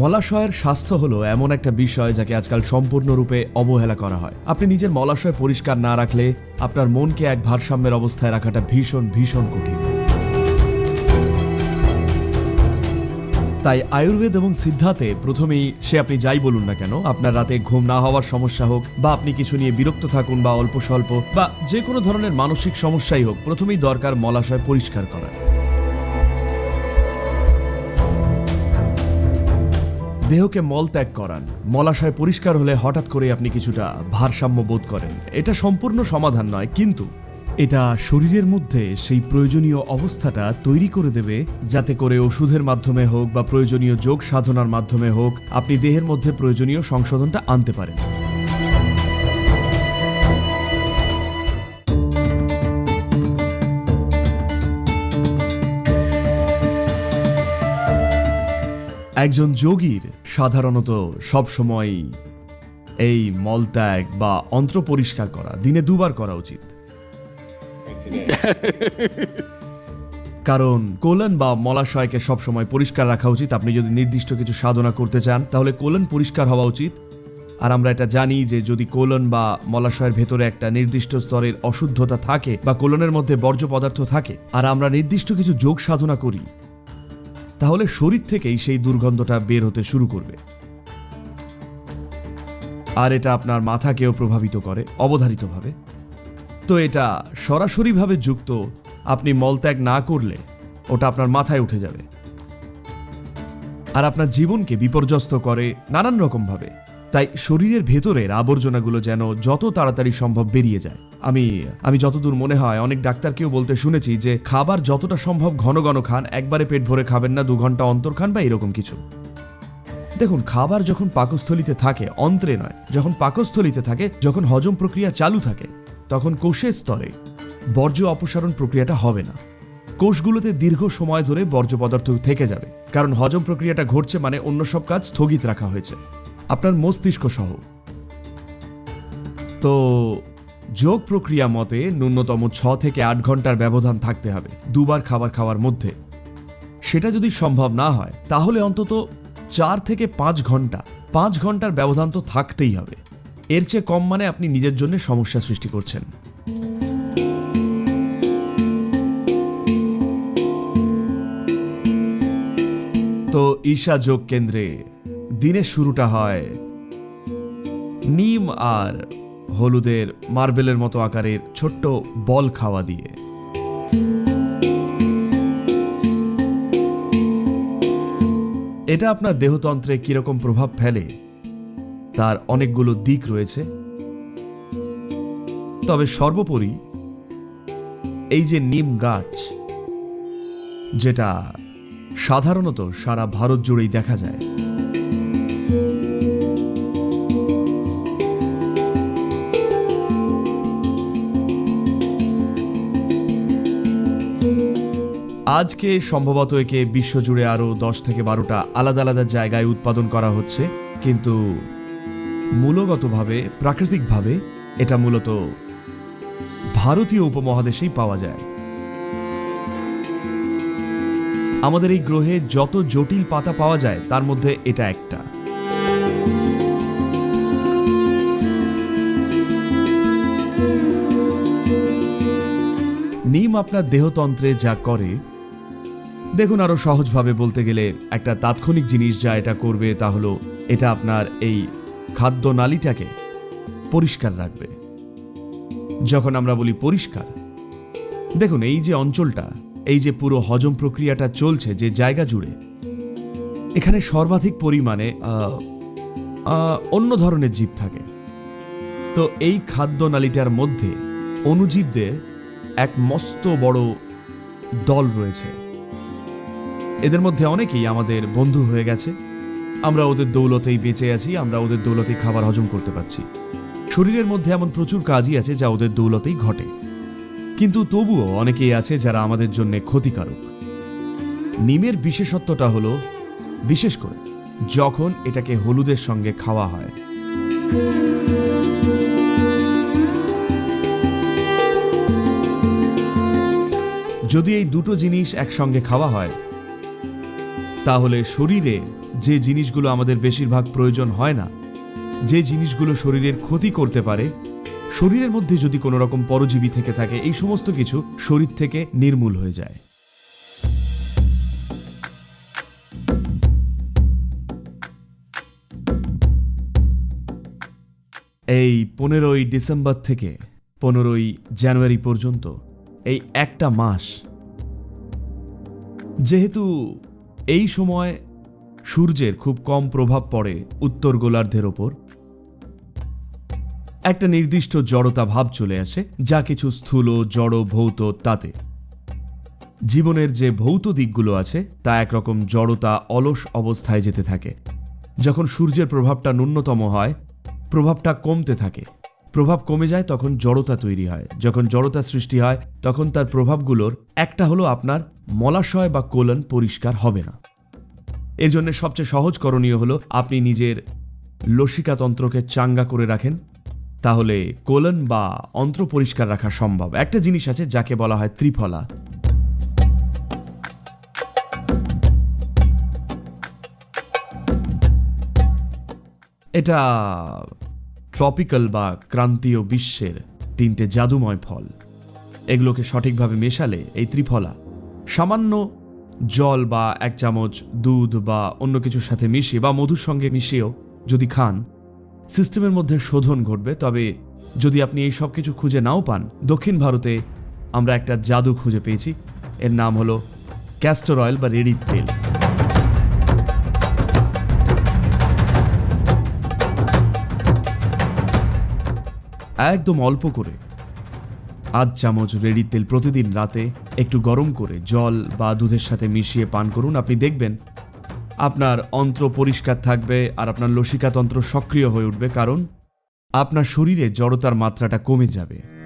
মলাশয়ের স্বাস্থ্য হলো এমন একটা বিষয় যাকে আজকাল সম্পূর্ণরূপে অবহেলা করা হয়। আপনি নিজের মলাশয় পরিষ্কার না রাখলে আপনার মনকে এক ভারসাম্যের অবস্থায় রাখাটা ভীষণ ভীষণ কঠিন। তাই আয়ুর্বেদ এবং সিদ্ধাতে প্রথমেই সে আপনি যাই বলুন না কেন, আপনার রাতে ঘুম না হওয়ার সমস্যা হোক বা আপনি কিছু নিয়ে বিরক্ত থাকুন বা অল্প স্বল্প বা যে কোনো ধরনের মানসিক সমস্যাই হোক, প্রথমেই দরকার মলাশয় পরিষ্কার করা। দেহকে মল ত্যাগ করান। মলাশয় পরিষ্কার হলে হঠাৎ করে আপনি কিছুটা ভারসাম্য বোধ করেন। এটা সম্পূর্ণ সমাধান নয়, কিন্তু এটা শরীরের মধ্যে সেই প্রয়োজনীয় অবস্থাটা তৈরি করে দেবে, যাতে করে ওষুধের মাধ্যমে হোক বা প্রয়োজনীয় যোগ সাধনার মাধ্যমে হোক, আপনি দেহের মধ্যে প্রয়োজনীয় সংশোধনটা আনতে পারেন। একজন যোগীর সাধারণত সবসময় এই মলত্যাগ বা অন্ত্র পরিষ্কার করা, দিনে দুবার করা উচিত। কারণ কোলন বা মলাশয়কে সবসময় পরিষ্কার রাখা উচিত। আপনি যদি নির্দিষ্ট কিছু সাধনা করতে চান, তাহলে কোলন পরিষ্কার হওয়া উচিত। আর আমরা এটা জানি যে যদি কোলন বা মলাশয়ের ভেতরে একটা নির্দিষ্ট স্তরের অশুদ্ধতা থাকে বা কোলনের মধ্যে বর্জ্য পদার্থ থাকে, আর আমরা নির্দিষ্ট কিছু যোগ সাধনা করি তাহলে শরীর থেকেই সেই দুর্গন্ধটা বের হতে শুরু করবে। আর এটা আপনার মাথাকেও প্রভাবিত করে, অবধারিতভাবে। তো এটা সরাসরিভাবে যুক্ত, আপনি মলত্যাগ না করলে ওটা আপনার মাথায় উঠে যাবে। আর আপনার জীবনকে বিপর্যস্ত করে নানান রকমভাবে। তাই শরীরের ভেতরের আবর্জনাগুলো যেন যত তাড়াতাড়ি সম্ভব বেরিয়ে যায়। আমি আমি যতদূর মনে হয়, অনেক ডাক্তারকেও বলতে শুনেছি যে খাবার যতটা সম্ভব ঘন ঘন খান, একবারে পেট ভরে খাবেন না, দু ঘণ্টা অন্তর খান বা এরকম কিছু। দেখুন, খাবার যখন পাকস্থলিতে থাকে, অন্ত্রে নয়, যখন পাকস্থলিতে থাকে, যখন হজম প্রক্রিয়া চালু থাকে, তখন কোষের স্তরে বর্জ্য অপসারণ প্রক্রিয়াটা হবে না। কোষগুলোতে দীর্ঘ সময় ধরে বর্জ্য পদার্থ থেকে যাবে, কারণ হজম প্রক্রিয়াটা ঘটছে মানে অন্য সব কাজ স্থগিত রাখা হয়েছে। আপনার মস্তিষ্ক সহ। তো যোগ প্রক্রিয়া মতে ন্যূনতম ছ থেকে আট ঘণ্টার ব্যবধান থাকতে হবে দুবার খাবার খাওয়ার মধ্যে। সেটা যদি সম্ভব না হয়, তাহলে অন্তত চার থেকে পাঁচ ঘণ্টা, পাঁচ ঘণ্টার ব্যবধান তো থাকতেই হবে। এর চেয়ে কম মানে আপনি নিজের জন্য সমস্যা সৃষ্টি করছেন। তো ঈশা যোগ কেন্দ্রে দিনের শুরুটা হয়। নিম আর হলুদের মার্বেলের মতো আকারের ছোট্ট বল খাওয়া দিয়ে। এটা আপনার দেহতন্ত্রে কীরকম প্রভাব ফেলে, তার অনেকগুলো দিক রয়েছে। তবে সর্বোপরি, এই যে নিম গাছ, যেটা সাধারণত সারা ভারত জুড়েই দেখা যায়। আজকে সম্ভবত একে বিশ্বজুড়ে আরও দশ থেকে বারোটা আলাদা আলাদা জায়গায় উৎপাদন করা হচ্ছে, কিন্তু মূলগতভাবে, প্রাকৃতিকভাবে এটা মূলত ভারতীয় উপমহাদেশেই পাওয়া যায়। আমাদের এই গ্রহে যত জটিল পাতা পাওয়া যায়, তার মধ্যে এটা একটা। নিম আপনার দেহতন্ত্রে যা করে দেখুন আরও সহজভাবে বলতে গেলে একটা তাৎক্ষণিক জিনিস যা এটা করবে তা হলো এটা আপনার এই খাদ্য নালীটাকে পরিষ্কার রাখবে। যখন আমরা বলি পরিষ্কার, দেখুন এই যে অঞ্চলটা, এই যে পুরো হজম প্রক্রিয়াটা চলছে যে জায়গা জুড়ে, এখানে সর্বাধিক পরিমাণে অন্য ধরনের জীব থাকে। তো এই খাদ্য নালীটার মধ্যে অণুজীবদের এক মস্ত বড় দল রয়েছে। এদের মধ্যে অনেকেই আমাদের বন্ধু হয়ে গেছে। আমরা ওদের দৌলতেই বেঁচে আছি, আমরা ওদের দৌলতেই খাবার হজম করতে পারছি। শরীরের মধ্যে এমন প্রচুর কাজই আছে যা ওদের দৌলতেই ঘটে। কিন্তু তবুও অনেকেই আছে যারা আমাদের জন্য ক্ষতিকারক। নিমের বিশেষত্বটা হলো, বিশেষ করে যখন এটাকে হলুদের সঙ্গে খাওয়া হয়। যদি এই দুটো জিনিস একসঙ্গে খাওয়া হয় তাহলে শরীরে যে জিনিসগুলো আমাদের বেশিরভাগ প্রয়োজন হয় না, যে জিনিসগুলো শরীরের ক্ষতি করতে পারে, শরীরের মধ্যে যদি কোনো রকম পরজীবী থেকে থাকে, এই সমস্ত কিছু শরীর থেকে নির্মূল হয়ে যায়। এই পনেরোই ডিসেম্বর থেকে পনেরোই জানুয়ারি পর্যন্ত, এই একটা মাস, যেহেতু এই সময় সূর্যের খুব কম প্রভাব পড়ে উত্তর গোলার্ধের ওপর। একটা নির্দিষ্ট জড়তা ভাব চলে আসে, যা কিছু স্থূল, জড়, ভৌত তাতে। জীবনের যে ভৌত দিকগুলো আছে, তা একরকম জড়তা, অলস অবস্থায় যেতে থাকে। যখন সূর্যের প্রভাবটা ন্যূনতম হয়, প্রভাবটা কমতে থাকে। প্রভাব কমে যায় তখন জড়তা তৈরি হয়। যখন জড়তা সৃষ্টি হয়, তখন তার প্রভাবগুলোর একটা হলো আপনার মলাশয় বা কোলন পরিষ্কার হবে না। এর জন্য সবচেয়ে সহজ করণীয় হলো আপনি নিজের লসিকাতন্ত্রকে চাঙ্গা করে রাখেন। তাহলে কোলন বা অন্ত্র পরিষ্কার রাখা সম্ভব। একটা জিনিস আছে যাকে বলা হয় ত্রিফলা। এটা ট্রপিক্যাল বা ক্রান্তীয় বিশ্বের তিনটে জাদুময় ফল। এগুলোকে সঠিকভাবে মেশালে এই ত্রিফলা সামান্য জল বা এক চামচ দুধ বা অন্য কিছুর সাথে মিশিয়ে বা মধুর সঙ্গে মিশিয়েও যদি খান, সিস্টেমের মধ্যে শোধন ঘটবে। তবে যদি আপনি এই সব কিছু খুঁজে নাও পান, দক্ষিণ ভারতে আমরা একটা জাদু খুঁজে পেয়েছি। এর নাম হলো ক্যাস্টর অয়েল বা রেডির তেল। একদম অল্প করে। আধ চামচ রেডি তেল প্রতিদিন রাতে একটু গরম করে জল বা দুধের সাথে মিশিয়ে পান করুন। আপনি দেখবেন আপনার অন্ত্র পরিষ্কার থাকবে আর আপনার লসিকাতন্ত্র সক্রিয় হয়ে উঠবে, কারণ আপনার শরীরে জড়তার মাত্রাটা কমে যাবে।